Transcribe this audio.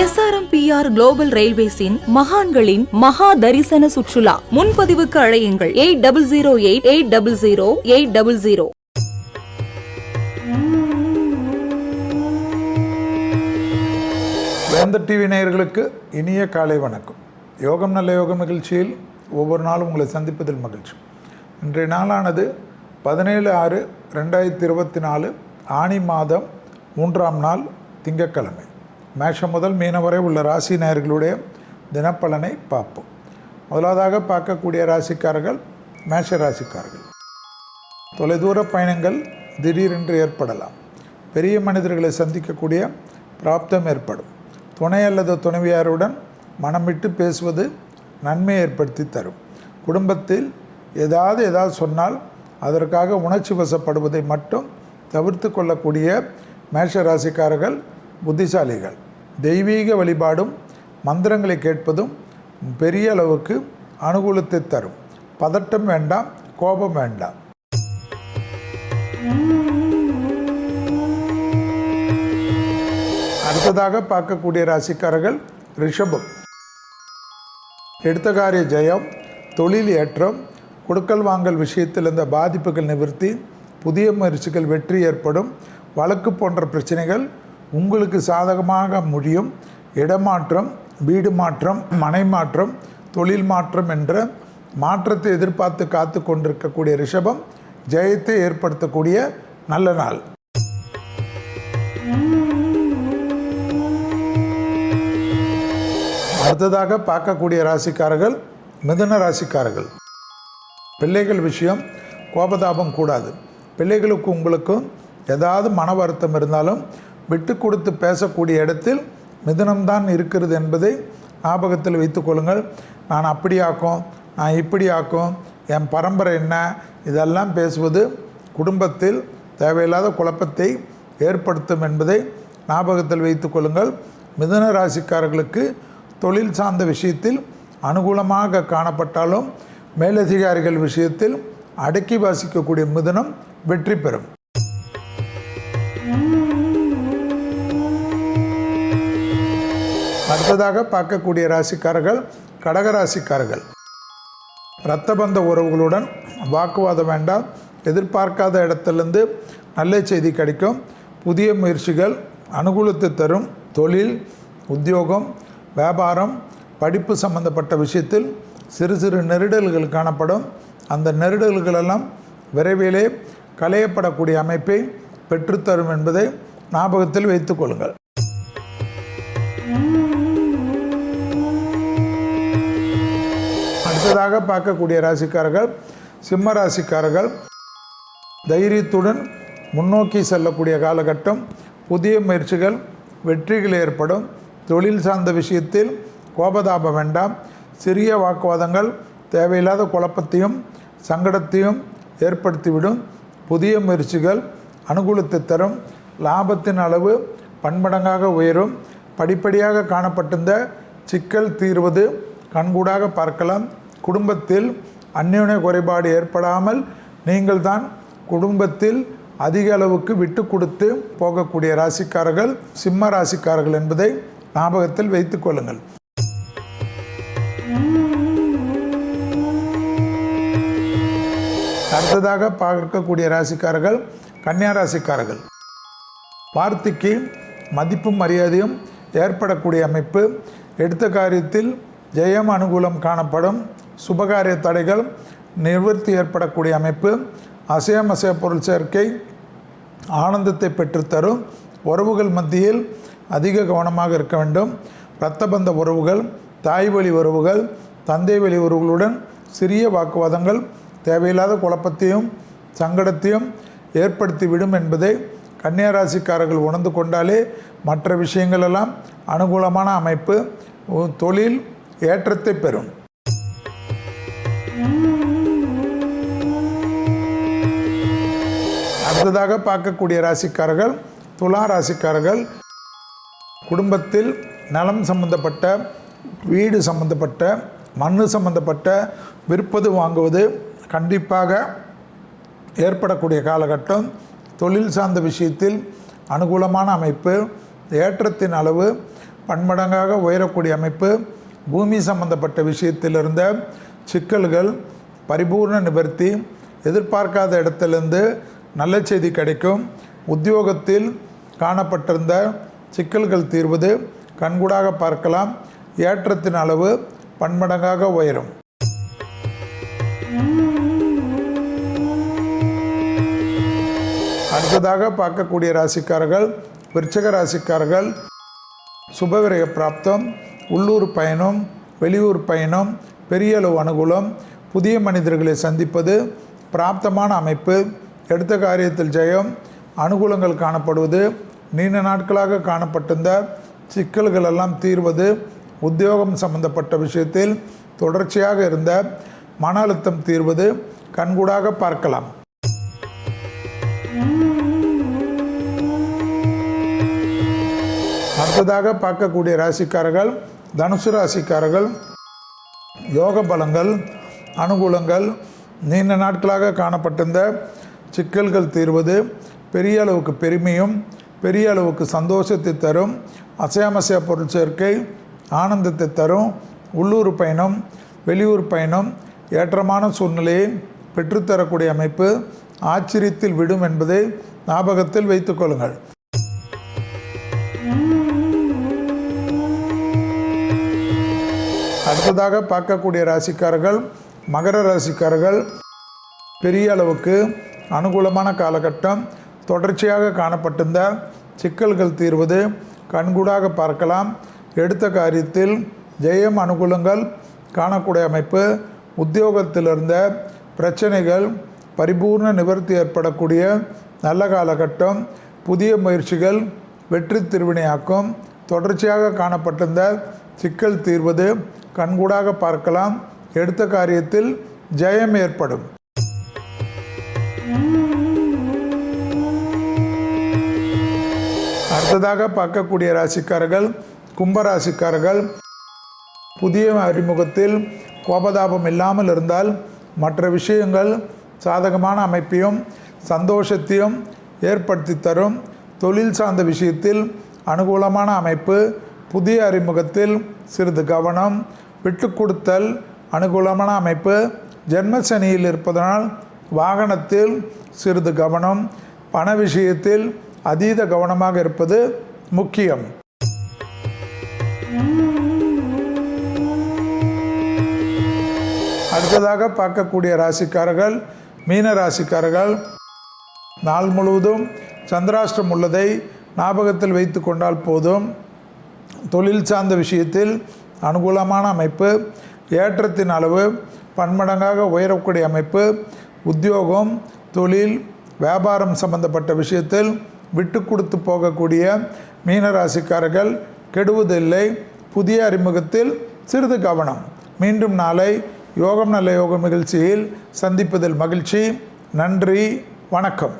SRMPR global ரயில்வேஸின் மகான்களின் மகா தரிசன சுற்றுலா. முன்பதிவுக்கு அழையுங்கள். Eight double zero eight eight double zero eight double zero. Vendhar TV நேயர்களுக்கு இனிய காலை வணக்கம். யோகம் நல்ல யோகம் நிகழ்ச்சியில் ஒவ்வொரு நாளும் உங்களை சந்திப்பதில் மகிழ்ச்சி. இன்றைய நாளானது பதினேழு ஆறு ரெண்டாயிரத்தி இருபத்தி நாலு ஆணி மாதம் மூன்றாம் நாள் திங்கட்கிழமை. மேஷம் முதல் மீனம் வரை உள்ள ராசி நேயர்களுடைய தினப்பலனை பார்ப்போம். முதலாவதாக பார்க்கக்கூடிய ராசிக்காரர்கள் மேஷ ராசிக்காரர்கள். தொலைதூர பயணங்கள் திடீரென்று ஏற்படலாம். பெரிய மனிதர்களை சந்திக்கக்கூடிய பிராப்தம் ஏற்படும். துணை அல்லது துணைவியாருடன் மனம் விட்டு பேசுவது நன்மை ஏற்படுத்தி தரும். குடும்பத்தில் ஏதாவது ஏதாவது சொன்னால் அதற்காக உணர்ச்சி வசப்படுவதை மட்டும் தவிர்த்து கொள்ளக்கூடிய மேஷ ராசிக்காரர்கள் புத்திசாலிகள். தெய்வீக வழிபாடும் மந்திரங்களை கேட்பதும் பெரிய அளவுக்கு அனுகூலத்தை தரும். பதட்டம் வேண்டாம் கோபம் வேண்டாம். அடுத்ததாக பார்க்கக்கூடிய ராசிக்காரர்கள் ரிஷபம். எடுத்த காரிய ஜெயம் தொழில் ஏற்றம் கொடுக்கல் வாங்கல் விஷயத்தில் இருந்த பாதிப்புகள் நிவர்த்தி புதிய முயற்சிகள் வெற்றி ஏற்படும் வழக்கு போன்ற பிரச்சனைகள் உங்களுக்கு சாதகமாக முடியும். இடமாற்றம் வீடு மாற்றம் மனை மாற்றம் தொழில் மாற்றம் என்ற மாற்றத்தை எதிர்பார்த்து காத்து கொண்டிருக்கக்கூடிய ரிஷபம் ஜெயத்தை ஏற்படுத்தக்கூடிய நல்ல நாள். அடுத்ததாக பார்க்கக்கூடிய ராசிக்காரர்கள் மிதுன ராசிக்காரர்கள். பிள்ளைகள் விஷயம் கோபதாபம் கூடாது. பிள்ளைகளுக்கு உங்களுக்கும் ஏதாவது மன வருத்தம் இருந்தாலும் விட்டு கொடுத்து பேசக்கூடிய இடத்தில் மிதனம்தான் இருக்கிறது என்பதை ஞாபகத்தில் வைத்துக்கொள்ளுங்கள் நான் அப்படி ஆக்கும் நான் இப்படி ஆக்கும் என் பரம்பரை என்ன? இதெல்லாம் பேசுவது குடும்பத்தில் தேவையில்லாத குழப்பத்தை ஏற்படுத்தும் என்பதை ஞாபகத்தில் வைத்துக்கொள்ளுங்கள் மிதன ராசிக்காரர்களுக்கு தொழில் சார்ந்த விஷயத்தில் அனுகூலமாக காணப்பட்டாலும் மேலதிகாரிகள் விஷயத்தில் அடக்கி வாசிக்கக்கூடிய மிதனம் வெற்றி பெறும். அடுத்ததாக பார்க்கக்கூடிய ராசிக்காரர்கள் கடக ராசிக்காரர்கள். இரத்தபந்த உறவுகளுடன் வாக்குவாதம் வேண்டாம். எதிர்பார்க்காத இடத்துலேருந்து நல்ல செய்தி கிடைக்கும். புதிய முயற்சிகள் அனுகூலத்தை தரும். தொழில் உத்தியோகம் வியாபாரம் படிப்பு சம்பந்தப்பட்ட விஷயத்தில் சிறு சிறு நெருடல்கள் காணப்படும். அந்த நெருடல்களெல்லாம் விரைவிலே களையப்படக்கூடிய அமைப்பை பெற்றுத்தரும் என்பதை ஞாபகத்தில் வைத்துக்கொள்ளுங்கள் அடுத்ததாக பார்க்கக்கூடிய ராசிக்காரர்கள் சிம்ம ராசிக்காரர்கள் தைரியத்துடன் முன்னோக்கி செல்லக்கூடிய காலகட்டம் புதிய முயற்சிகள் வெற்றிகள் ஏற்படும். தொழில் சார்ந்த விஷயத்தில் கோபதாபம் வேண்டாம். சிறிய வாக்குவாதங்கள் தேவையில்லாத குழப்பத்தையும் சங்கடத்தையும் ஏற்படுத்திவிடும். புதிய முயற்சிகள் அனுகூலத்தை தரும். லாபத்தின் அளவு பன்மடங்காக உயரும். படிப்படியாக காணப்பட்டிருந்த சிக்கல் தீர்வது கண்கூடாக பார்க்கலாம். குடும்பத்தில் அந்யோன்ய குறைபாடு ஏற்படாமல் நீங்கள் தான் குடும்பத்தில் அதிக அளவுக்கு விட்டு கொடுத்து போகக்கூடிய ராசிக்காரர்கள் சிம்ம ராசிக்காரர்கள் என்பதை ஞாபகத்தில் வைத்துக் கொள்ளுங்கள். அடுத்ததாக பார்க்கக்கூடிய ராசிக்காரர்கள் கன்னியா ராசிக்காரர்கள். வார்த்தைக்கு மதிப்பும் மரியாதையும் ஏற்படக்கூடிய அமைப்பு. எடுத்த காரியத்தில் ஜெயம் அனுகூலம் காணப்படும். சுபகாரிய தடைகள் நிவர்த்தி ஏற்படக்கூடிய அமைப்பு அசையம் அசைய பொருள் சேர்க்கை ஆனந்தத்தை பெற்றுத்தரும் உறவுகள் மத்தியில் அதிக கவனமாக இருக்க வேண்டும். இரத்தபந்த உறவுகள் தாய் வழி உறவுகள் தந்தை வழி உறவுகளுடன் சிறிய வாக்குவாதங்கள் தேவையில்லாத குழப்பத்தையும் சங்கடத்தையும் ஏற்படுத்திவிடும் என்பதை கன்னியராசிக்காரர்கள் உணர்ந்து கொண்டாலே மற்ற விஷயங்களெல்லாம் அனுகூலமான அமைப்பு. தொழில் ஏற்றத்தை பெறும். அடுத்ததாக பார்க்கக்கூடிய ராசிக்காரர்கள் துலா ராசிக்காரர்கள் குடும்பத்தில் நலம் சம்பந்தப்பட்ட வீடு சம்பந்தப்பட்ட மண் சம்பந்தப்பட்ட விற்பது வாங்குவது கண்டிப்பாக ஏற்படக்கூடிய காலகட்டம். தொழில் சார்ந்த விஷயத்தில் அனுகூலமான அமைப்பு ஏற்றத்தின் அளவு பன்மடங்காக உயரக்கூடிய அமைப்பு பூமி சம்பந்தப்பட்ட விஷயத்தில் இருந்த சிக்கல்கள் பரிபூர்ண நிவர்த்தி எதிர்பார்க்காத இடத்திலிருந்து நல்ல செய்தி கிடைக்கும். உத்தியோகத்தில் காணப்பட்டிருந்த சிக்கல்கள் தீர்வது கண்கூடாக பார்க்கலாம். ஏற்றத்தின் அளவு பன்மடங்காக உயரும். அடுத்ததாக பார்க்கக்கூடிய ராசிக்காரர்கள் விருச்சக ராசிக்காரர்கள் சுபவிரய பிராப்தம் உள்ளூர் பயணம் வெளியூர் பயணம் பெரிய அளவு அனுகூலம் புதிய மனிதர்களை சந்திப்பது பிராப்தமான அமைப்பு எடுத்த காரியத்தில் ஜெயம் அனுகூலங்கள் காணப்படுவது நீண்ட நாட்களாக காணப்பட்டிருந்த சிக்கல்கள் எல்லாம் தீர்வது உத்தியோகம் சம்பந்தப்பட்ட விஷயத்தில் தொடர்ச்சியாக இருந்த மன அழுத்தம் தீர்வது கண்கூடாக பார்க்கலாம். அடுத்ததாக பார்க்கக்கூடிய ராசிக்காரர்கள் தனுசு ராசிக்காரர்கள் யோக பலங்கள் அனுகூலங்கள் நீண்ட நாட்களாக காணப்பட்டிருந்த சிக்கல்கள் தீர்வது பெரிய அளவுக்கு பெருமையும் பெரிய அளவுக்கு சந்தோஷத்தை தரும் அசையாமசைய பொருள் சேர்க்கை ஆனந்தத்தை தரும் உள்ளூர் பயணம் வெளியூர் பயணம் ஏற்றமான சூழ்நிலையை பெற்றுத்தரக்கூடிய அமைப்பு ஆச்சரியத்தில் விடும் என்பதை ஞாபகத்தில் வைத்துக்கொள்ளுங்கள் அடுத்ததாக பார்க்கக்கூடிய ராசிக்காரர்கள் மகர ராசிக்காரர்கள் பெரிய அளவுக்கு அனுகூலமான காலகட்டம் தொடர்ச்சியாக காணப்பட்டிருந்த சிக்கல்கள் தீர்வது கண்கூடாக பார்க்கலாம். எடுத்த காரியத்தில் ஜெயம் அனுகூலங்கள் காணக்கூடிய அமைப்பு உத்தியோகத்தில் இருந்த பிரச்சனைகள் பரிபூர்ண நிவர்த்தி ஏற்படக்கூடிய நல்ல காலகட்டம் புதிய முயற்சிகள் வெற்றி திருவினையாக்கும் தொடர்ச்சியாக காணப்பட்டிருந்த சிக்கல் தீர்வது கண்கூடாக பார்க்கலாம். எடுத்த காரியத்தில் ஜெயம் ஏற்படும். அடுத்ததாக பார்க்கக்கூடிய ராசிக்காரர்கள் கும்பராசிக்காரர்கள் புதிய அறிமுகத்தில் கோபதாபம் இல்லாமல் இருந்தால் மற்ற விஷயங்கள் சாதகமான அமைப்பையும் சந்தோஷத்தையும் ஏற்படுத்தி தரும். தொழில் சார்ந்த விஷயத்தில் அனுகூலமான அமைப்பு புதிய அறிமுகத்தில் சிறிது கவனம். விட்டு கொடுத்தல் அனுகூலமான அமைப்பு. ஜென்மசனியில் இருப்பதனால் வாகனத்தில் சிறிது கவனம். பண விஷயத்தில் அதீத கவனமாக இருப்பது முக்கியம். அடுத்ததாக பார்க்கக்கூடிய ராசிக்காரர்கள் மீன ராசிக்காரர்கள். நாள் முழுவதும் சந்திராஷ்டிரம் உள்ளதை ஞாபகத்தில் வைத்து கொண்டால் போதும். தொழில் சார்ந்த விஷயத்தில் அனுகூலமான அமைப்பு ஏற்றத்தின் அளவு பன்மடங்காக உயரக்கூடிய அமைப்பு உத்தியோகம் தொழில் வியாபாரம் சம்பந்தப்பட்ட விஷயத்தில் விட்டு கொடுத்து போகக்கூடிய மீனராசிக்காரர்கள் கெடுவதில்லை. புதிய அறிமுகத்தில் சிறிது கவனம். மீண்டும் நாளை யோகம் நல்ல யோகம் நிகழ்ச்சியில் சந்திப்பதில் மகிழ்ச்சி. நன்றி. வணக்கம்.